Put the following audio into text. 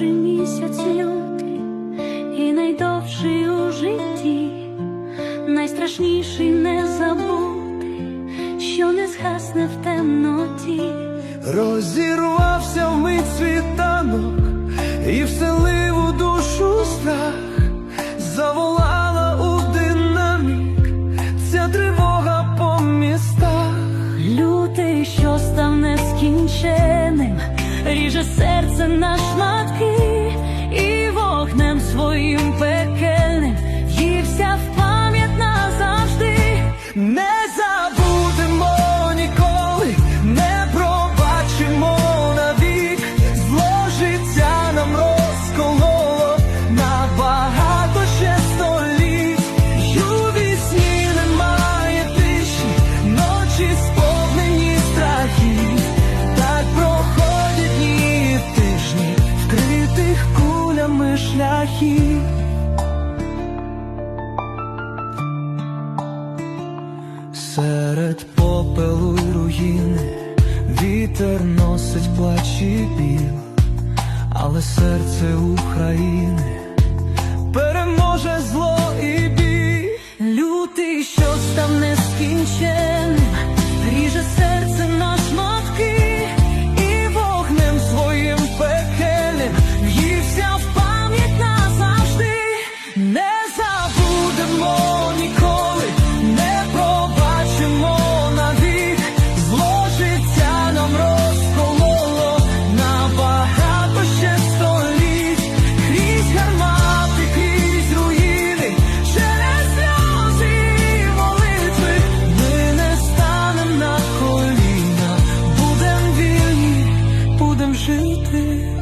місяць лютий і найдовший у житті, найстрашніший не забути, що не згасне в темноті. Розірвався вмить світанок і вселив на шматки, і вогнем своїм пекельним шляхів. Серед попелу й руїни вітер носить плач і біл, але серце України переможе зло і біль. Лютий, що став нескінченим, will.